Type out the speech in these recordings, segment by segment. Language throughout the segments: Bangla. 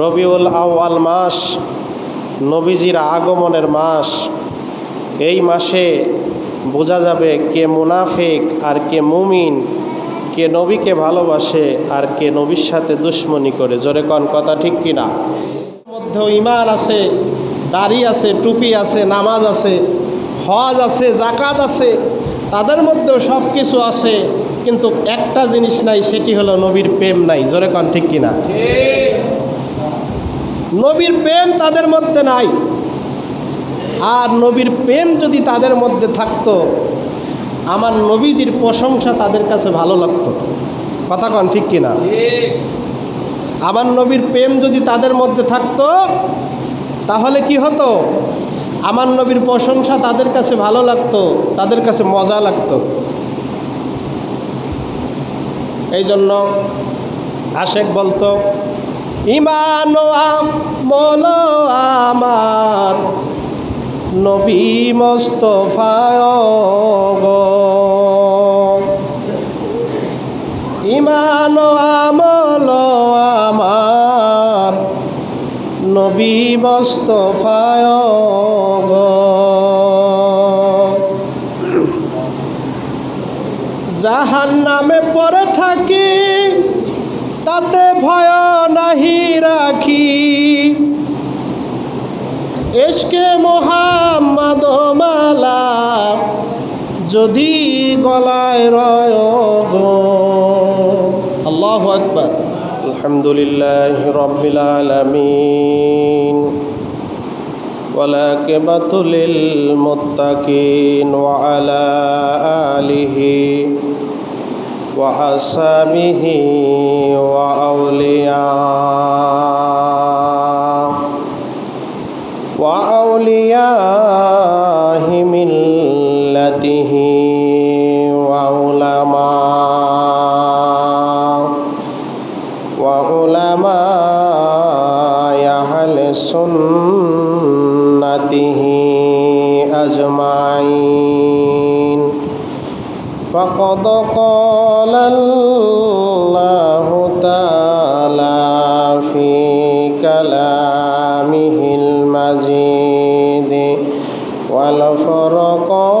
রবিউল আউয়াল মাস, নবীজির আগমনের মাস। এই মাসে বোঝা যাবে কে মুনাফিক আর কে মুমিন, কে নবীকে ভালোবাসে আর কে নবীর সাথে দুশ্মনী করে। জোরে কন, কথা ঠিক কিনা? মধ্যেও ইমান আছে, দাড়ি আছে, টুপি আছে, নামাজ আছে, হজ আছে জাকাত আছে, তাদের মধ্যেও সব কিছু আছে, কিন্তু একটা জিনিস নাই, সেটি হলো নবীর প্রেম নাই। জোরে কন, ঠিক কিনা? নবীর প্রেম তাদের মধ্যে নাই। আর নবীর প্রেম যদি তাদের মধ্যে থাকতো, আমার নবীজির প্রশংসা তাদের কাছে ভালো লাগতো। কথা কন ঠিক কিনা? আমার নবীর প্রেম যদি তাদের মধ্যে থাকতো, তাহলে কি হতো? আমার নবীর প্রশংসা তাদের কাছে ভালো লাগতো, তাদের কাছে মজা লাগতো। এই জন্য আশেক বলতো ইমান মল আমার নবী মোস্তফায় ইমান আমল আমার নবী মোস্তফায় জাহান নামে পড়ে থাকি তাতে ভয় নাহি রাখি এসকে মোহাম্মদ মালা যদি গলায় রয় গো আল্লাহ আকবর আলহামদুলিল্লাহ রব্বিল আলামিন والعاقبة للمتقين وعلى آله وأصحابه وأولياء وأولياء ملته وعلماء وعلماء أهل سنته أجمعين فقد قال الله تعالى في كلامه المجيد والفرقان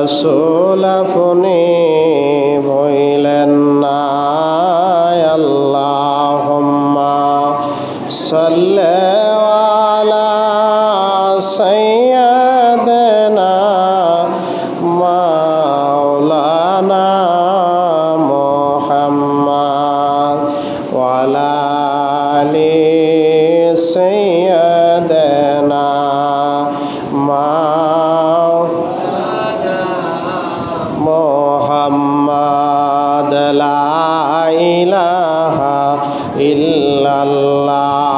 রসুল আপনি বইলেন না আল্লাহ সাল্লা ইল্লাল্লাহ।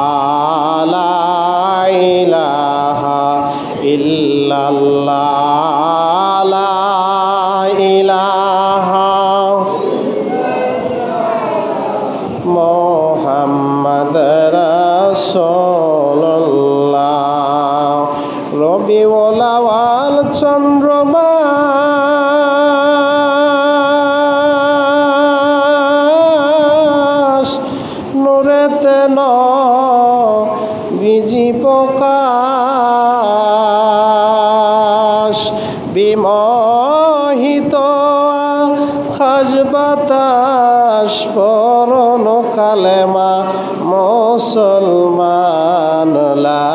বিমোহিত খাজ বাতাস পরন কালেমা মুসলমান লা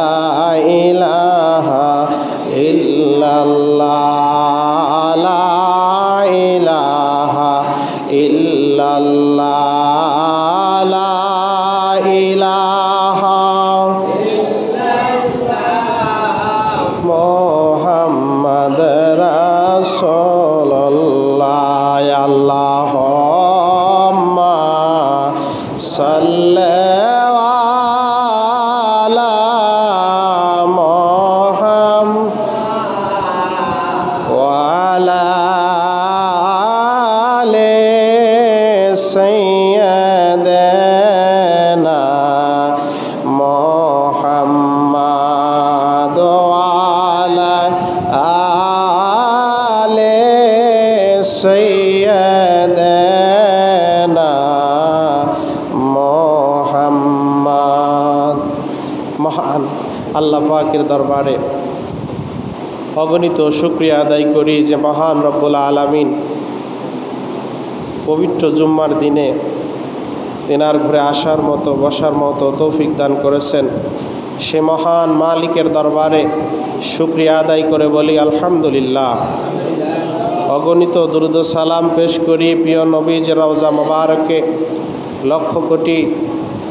ইলাহা ইল্লাল্লাহ ইলাহা ইল্লাল্লাহ। পাকের দরবারে। অগণিত শুক্রিয়া আদায় করি যে মহান রব্বুল আলামিন পবিত্র জুম্মার দিনে তেনার ঘুরে আসার মতো, বসার মতো তৌফিক দান করেছেন। সে মহান মালিকের দরবারে শুক্রিয়া আদায় করে বলি, আলহামদুলিল্লাহ। অগণিত দুরুদ সালাম পেশ করি, প্রিয় নবীজ রওজা মোবারকে লক্ষ কোটি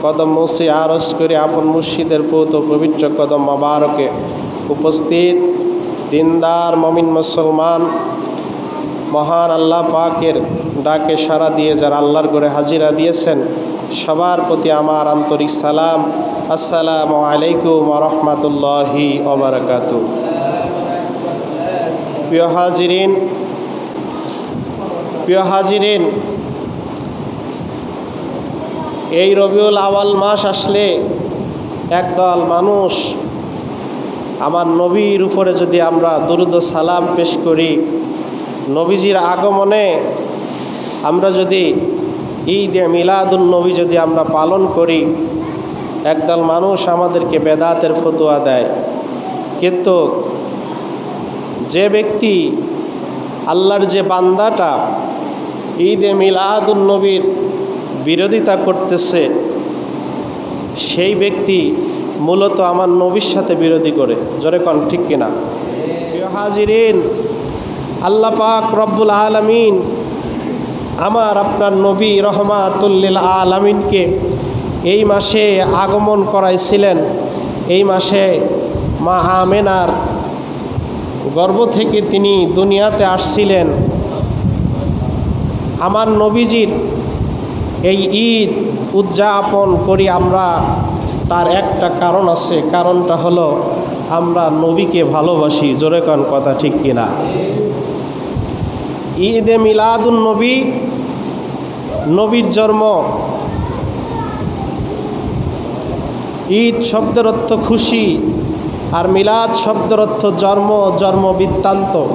কদম মুসি আরস করে আপন মুর্শিদের পৌত পবিত্র কদম মোবারকে উপস্থিত। দিনদার মমিন মুসলমান, মহান আল্লাহ পাকের ডাকে সাড়া দিয়ে যারা আল্লাহর করে হাজিরা দিয়েছেন, সবার প্রতি আমার আন্তরিক সালাম। আসসালামু আলাইকুম রহমতুল্লাহি ওবরাকাত প্রিয় হাজিরিন প্রিয় হাজিরিন এই রবিউল আওয়াল মাস আসলে একদল মানুষ আমার নবীর উপরে যদি আমরা দুরুদ সালাম পেশ করি, নবীজির আগমনে আমরা যদি ঈদে মিলাদুল নবী যদি আমরা পালন করি, একদল মানুষ আমাদেরকে বেদাতের ফতুয়া দেয়। কিন্তু যে ব্যক্তি আল্লাহর যে বান্দাটা, ঈদে মিলাদুল নবীর বিরোধিতা করতেছে, সেই ব্যক্তি মূলত আমার নবীর সাথে বিরোধী করে। জোরে কন, ঠিক কিনা হাজিরিন, আল্লাহ পাক রব্বুল আলমিন আমার আপনার নবী রহমাতুল্লিল আলমিনকে এই মাসে আগমন করাইছিলেন। এই মাসে মা আমেনার গর্ভ থেকে তিনি দুনিয়াতে আসছিলেন। আমার নবীজির এই ঈদ উদযাপন করি আমরা, তার একটা কারণ আছে। কারণটা হলো, আমরা নবীকে ভালোবাসি। জোরে কন কথা ঠিক কিনা? ঈদে মিলাদুন নবী, নবীর জন্ম। ঈদ শব্দের অর্থ খুশি, আর মিলাদ শব্দের অর্থ জন্ম জন্ম বৃত্তান্ত।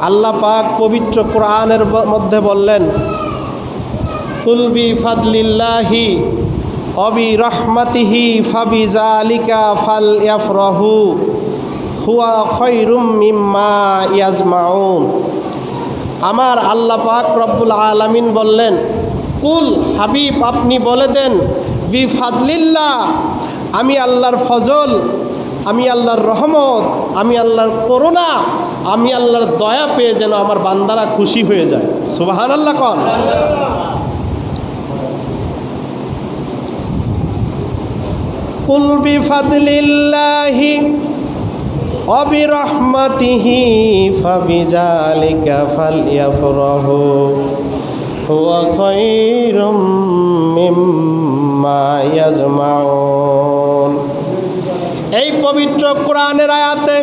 আল্লাহ পাক পবিত্র কোরআনের মধ্যে বললেন কুলবি ফাদলিল্লাহি অবি রহমাতিহি ফাবি জালিকা ফাল ইয়াফরাহু হুয়া খৈরুম মিম্মা ইয়াজমাউন আমার আল্লাহ পাক রব্বুল আলামিন বললেন, কুল হাবিব, আপনি বলে দেন বি ফাদলিল্লাহ আমি আল্লাহর ফজল, আমি আল্লাহর রহমত, আমি আল্লাহর করুণা, আমি আল্লাহর দয়া পেয়ে যেন আমার বান্দারা খুশি হয়ে যায়। সুবাহান আল্লাহ কন। কুল বিফাদলিল্লাহি অবিরহমাতিহি ফাবিজালিকা ফালইয়াফরাহু হুয়া এই পবিত্র কোরআনের আয়াতে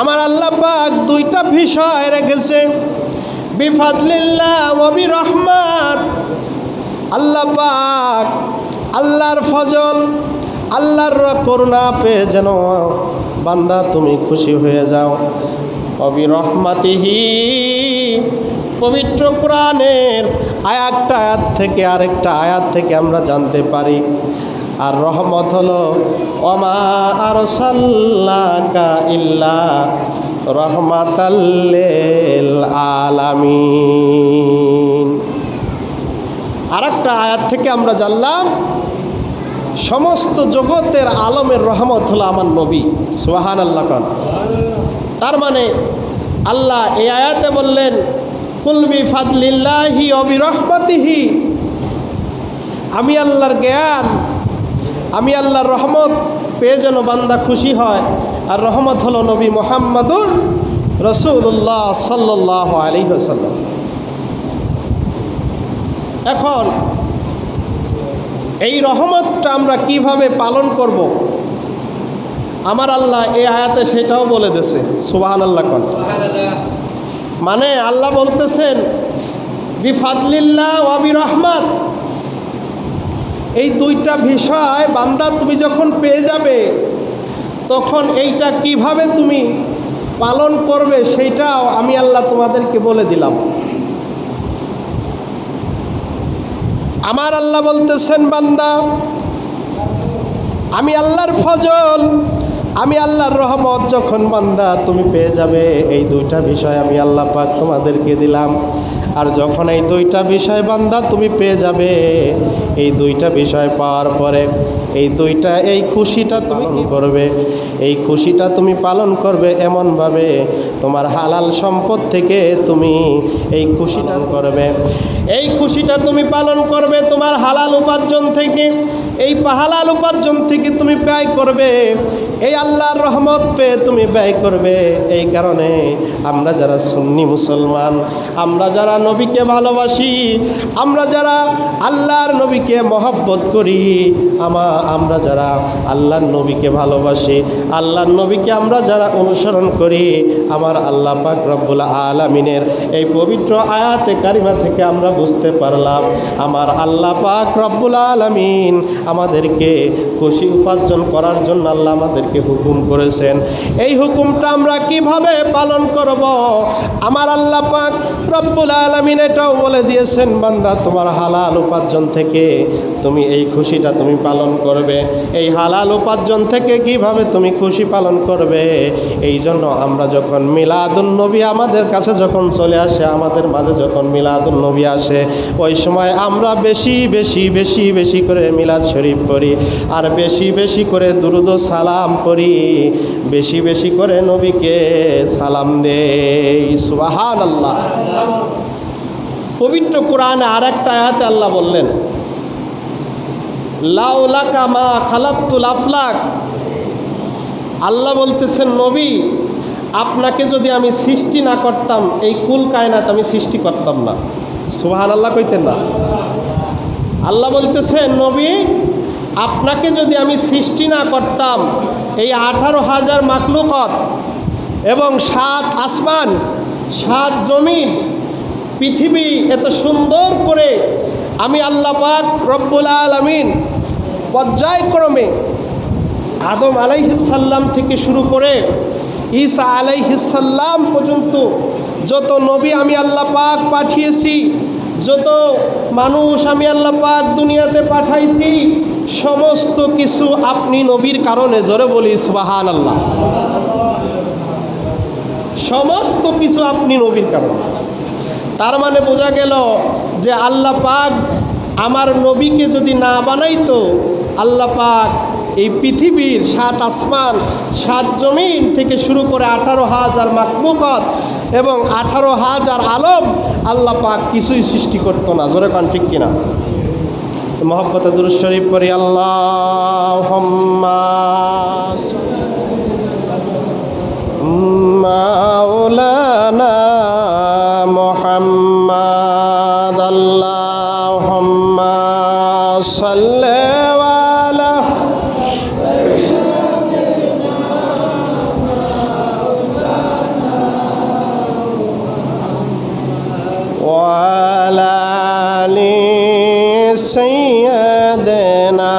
আমার আল্লাহ পাক দুইটা বিষয় রেখেছে। বিফাদলিল্লাহ ওবি রহমান আল্লাহ আল্লাহর ফজল, আল্লাহর করুণা পেয়ে যেন বান্দা তুমি খুশি হয়ে যাও। অবি রহমাতিহি পবিত্র কোরআনের আয়াতটা আয়াত থেকে আরেকটা আয়াত থেকে আমরা জানতে পারি। আর রহমত হলো অমা আর সাল্লাকা ইল্লা রহমাতাল্লিল আলামিন। আর একটা আয়াত থেকে আমরা জানলাম, সমস্ত জগতের আলমের রহমত হলো আমার নবী সোহান আল্লাহ তার মানে আল্লাহ এই আয়াতে বললেন কুলবি ফাদলিল্লাহি অবি রহমতিহি। আমি আল্লাহর জ্ঞান, আমি আল্লাহর রহমত পেয়ে যেন বান্দা খুশি হয়, আর রহমত হলো নবী মোহাম্মদুর রসুল্লাহ সাল্লাহ আলী হাসাল্লাম এখন এই রহমতটা আমরা কীভাবে পালন করব? আমার আল্লাহ এ আয়াতে সেটাও বলে দিছে সুবাহান আল্লাহ কন। মানে আল্লাহ বলতেছেন, বিফাদলিল্লাহ ওয়াবি রহমত এই দুইটা বিষয় বান্দা তুমি যখন পেয়ে যাবে, তখন এইটা কীভাবে তুমি পালন করবে সেইটাও আমি আল্লাহ তোমাদেরকে বলে দিলাম। আমার আল্লাহ বলতেছেন, বান্দা, আমি আল্লাহর ফজল, আমি আল্লাহর রহমত, যখন বান্দা তুমি পেয়ে যাবে, এই দুইটা বিষয় আমি আল্লাহ পাক তোমাদেরকে দিলাম। আর যখন এই দুইটা বিষয় বান্দা তুমি পেয়ে যাবে, এই দুইটা বিষয় পাওয়ার পরে এই দুইটা, এই খুশিটা তুমি কি করবে? এই খুশিটা তুমি পালন করবে এমনভাবে তোমার হালাল সম্পদ থেকে তুমি এই খুশিটা করবে। এই খুশিটা তুমি পালন করবে তোমার হালাল উপার্জন থেকে, এই হালাল উপার্জন থেকে তুমি ব্যয় করবে। এই আল্লাহর রহমত পেয়ে তুমি ব্যয় করবে। এই কারণে আমরা যারা সুন্নি মুসলমান, আমরা যারা নবীকে ভালোবাসি, আমরা যারা আল্লাহর নবীকে মহব্বত করি, আমা, আমরা যারা আল্লাহর নবীকে ভালোবাসি, আল্লাহর নবীকে আমরা যারা অনুসরণ করি, আমার আল্লাহ পাক রব্বুল আলমিনের এই পবিত্র আয়াতে কারিমা থেকে আমরা বুঝতে পারলাম, আমার আল্লাহ পাক রব্বুল আলমিন আমাদেরকে খুশি উপার্জন করার জন্য আল্লাহ আমাদেরকে হুকুম করেছেন। এই হুকুমটা আমরা কীভাবে পালন করব? আমার আল্লাহ পাক রব্বুল আলমিন এটাও বলে দিয়েছেন, বান্দা, তোমার হালাল উপার্জন থেকে তুমি এই খুশিটা তুমি পালন করবে। এই হালাল উপার্জন থেকে কীভাবে তুমি খুশি পালন করবে? এই জন্য আমরা যখন মিলাদুন নবী আমাদের কাছে যখন চলে আসে, আমাদের মাঝে যখন মিলাদুন নবী আসে, ওই সময় আমরা বেশি বেশি বেশি বেশি করে মিলাদ শরীফ পড়ি। আর বেশি বেশি করে দুরুদ সালাম পড়ি বেশি বেশি করে নবীকে সালাম দেই। সুবাহান আল্লাহ পবিত্র কোরআনে আর একটা আয়াতে আল্লাহ বললেন লাউলাকা মা খালাক্তুল আফলাক। আল্লাহ বলতেছেন, নবী, আপনাকে যদি আমি সৃষ্টি না করতাম, এই কুল কায়নাত আমি সৃষ্টি করতাম না। সুহান আল্লাহ কইতেন না। আল্লাহ বলতেছেন, নবী আপনাকে যদি আমি সৃষ্টি না করতাম, এই আঠারো হাজার মাকলুকত এবং সাত আসমান, সাত জমিন, পৃথিবী এত সুন্দর করে আমি আল্লাহ পাক রব্বুল আলমিন পর্যায়ক্রমে আদম আলাইহিসাল্লাম থেকে শুরু করে ঈসা আলাইহিসাল্লাম পর্যন্ত যত নবী আমি আল্লাহ পাক পাঠিয়েছি, যত মানুষ আমি আল্লাহ পাক দুনিয়াতে পাঠাইছি সমস্ত কিছু আপনি নবীর কারণে, জোরে বলি সুবাহান আল্লাহ সমস্ত কিছু আপনি নবীর কারণে। তার মানে বোঝা গেল যে আল্লাহ পাক আমার নবীকে যদি না বানাইতো, আল্লাহ পাক এই পৃথিবীর সাত আসমান, সাত জমিন থেকে শুরু করে আঠারো হাজার মাকলুকত এবং আঠারো হাজার আলম আল্লাহ পাক কিছুই সৃষ্টি করতো না। জোরে কান ঠিক কিনা? মহব্বত দুরুজ শরীফ পড়ি আল্লাহ মাওলানা মোহাম্মদ আল্লাহ সাল্লাওয়ালা ওয়া سيدنا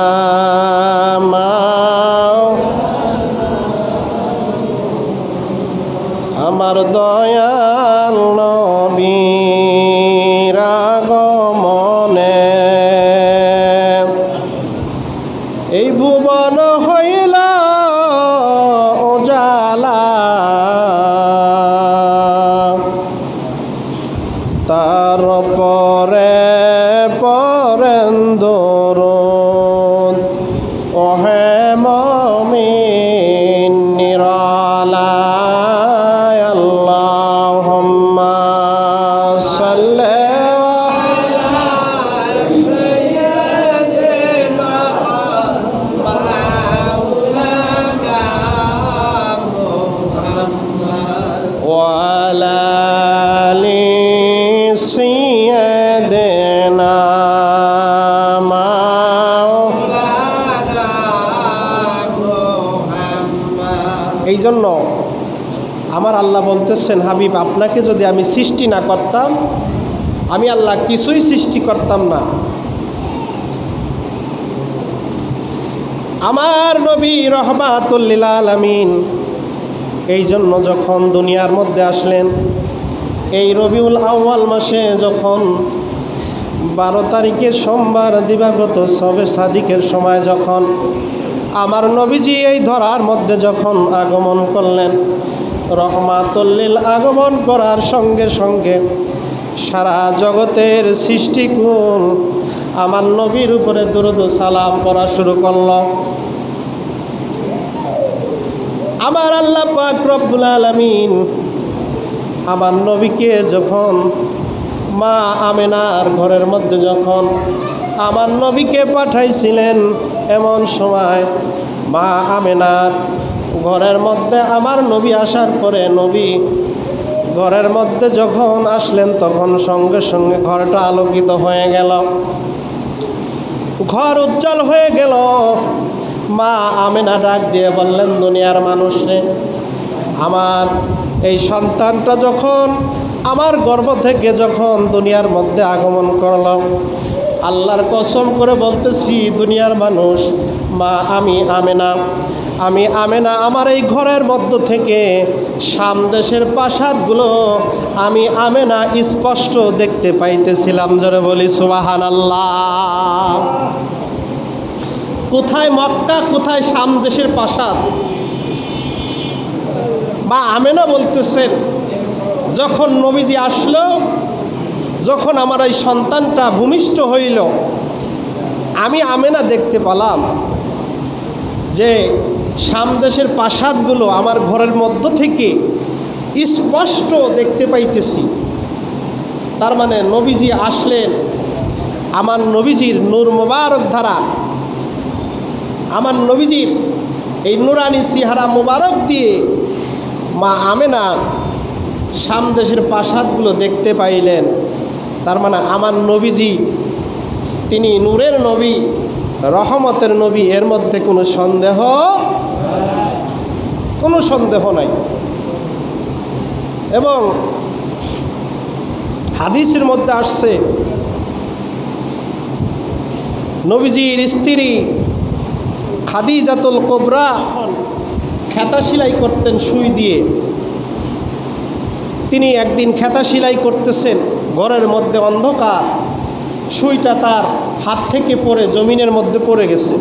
আমার দয়া اللهم আল্লাহ বলতেছেন, হাবিব, আপনাকে যদি আমি সৃষ্টি না করতাম, আমি আল্লাহ কিছুই সৃষ্টি করতাম না। আমার নবী রহমাতুল্লিল আলমিন এই জন্য যখন দুনিয়ার মধ্যে আসলেন, এই রবিউল আউয়াল মাসে যখন বারো তারিখের সোমবার দিবাগত সবে সাদিকের সময় যখন আমার নবীজি এই ধরার মধ্যে যখন আগমন করলেন রহমাতুল্লিল আগমন করার সঙ্গে সঙ্গে সারা জগতের সৃষ্টিকুল আমার নবীর উপরে দুরুদ সালাম করা শুরু করল। আমার আল্লাহ পাক রব্বুল আলামিন আমার নবীকে যখন মা আমেনার ঘরের মধ্যে যখন আমার নবীকে পাঠাইছিলেন, এমন সময় মা আমেনার ঘরের মধ্যে আমার নবী আসার পরে নবী ঘরের মধ্যে যখন আসলেন, তখন সঙ্গে সঙ্গে ঘরটা আলোকিত হয়ে গেল। ঘর উজ্জ্বল হয়ে গেল। মা আমেনা ডাক দিয়ে বললেন, দুনিয়ার মানুষরে আমার এই সন্তানটা যখন আমার গর্ব থেকে যখন দুনিয়ার মধ্যে আগমন করল, আল্লাহর কসম করে বলতেছি, দুনিয়ার মানুষ, মা আমি আমেনা। আমি আমেনা আমার এই ঘরের মধ্য থেকে সামদেশের প্রাসাদগুলো আমি আমেনা স্পষ্ট দেখতে পাইতেছিলাম, জোরে বলি সুবাহান আল্লাহ কোথায় মক্কা, কোথায় সামদেশের প্রাসাদ? বা আমেনা বলতেছেন যখন নবীজি আসলো, যখন আমার এই সন্তানটা ভূমিষ্ঠ হইল, আমি আমেনা দেখতে পেলাম। যে সামদেশের প্রাসাদগুলো আমার ঘরের মধ্য থেকে স্পষ্ট দেখতে পাইতেছি। তার মানে নবীজি আসলেন আমার নবীজির নূর মোবারক ধারা আমার নবীজির এই নুরানি সিহারা মোবারক দিয়ে মা আমেনা সামদেশের প্রাসাদগুলো দেখতে পাইলেন। তার মানে আমার নবীজি, তিনি নূরের নবী রহমতের নবী এর মধ্যে কোনো সন্দেহ কোনো সন্দেহ নাই। এবং হাদিসের মধ্যে আসছে, নবীজির স্ত্রী খাদিজাতুল কোবরা খেতা সেলাই করতেন সুই দিয়ে। তিনি একদিন খেতা সেলাই করতেছেন, ঘরের মধ্যে অন্ধকার। সুইটা তার হাত থেকে পড়ে, জমিনের মধ্যে পড়ে গেছে।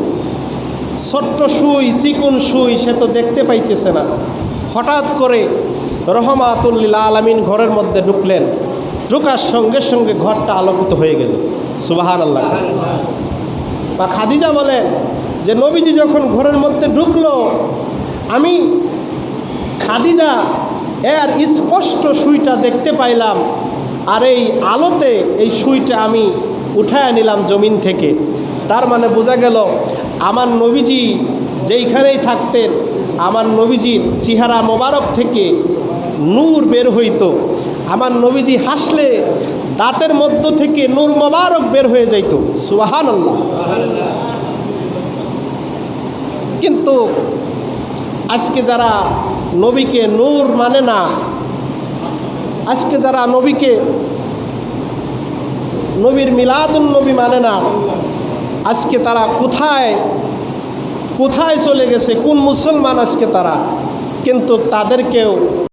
ছোট্ট সুই, চিকুন সুই, সে তো দেখতে পাইতেছে না। হঠাৎ করে রহমাতুল্লিল আলমিন ঘরের মধ্যে ঢুকলেন। ঢুকার সঙ্গে সঙ্গে ঘরটা আলোকিত হয়ে গেল। সুবাহান আল্লাহ বা খাদিজা বলেন যে, নবীজি যখন ঘরের মধ্যে ঢুকলো, আমি খাদিজা এর স্পষ্ট সুইটা দেখতে পাইলাম। আর এই আলোতে এই সুইটা আমি উঠায় নিলাম জমিন থেকে। তার মানে বোঝা গেল, আমার নবীজি যেইখানেই থাকতেন, আমার নবীজির চেহারা মোবারক থেকে নূর বের হইতো। আমার নবীজি হাসলে দাঁতের মধ্য থেকে নূর মোবারক বের হয়ে যাইত। সুবাহান আল্লাহ কিন্তু আজকে যারা নবীকে নূর মানে না, আজকে যারা নবীকে নবীর মিলাদুল নবী মানে না। আজকে তারা কোথায় কোথায় চলে গেছে, কোন মুসলমান আজকে তারা? কিন্তু তাদেরকেও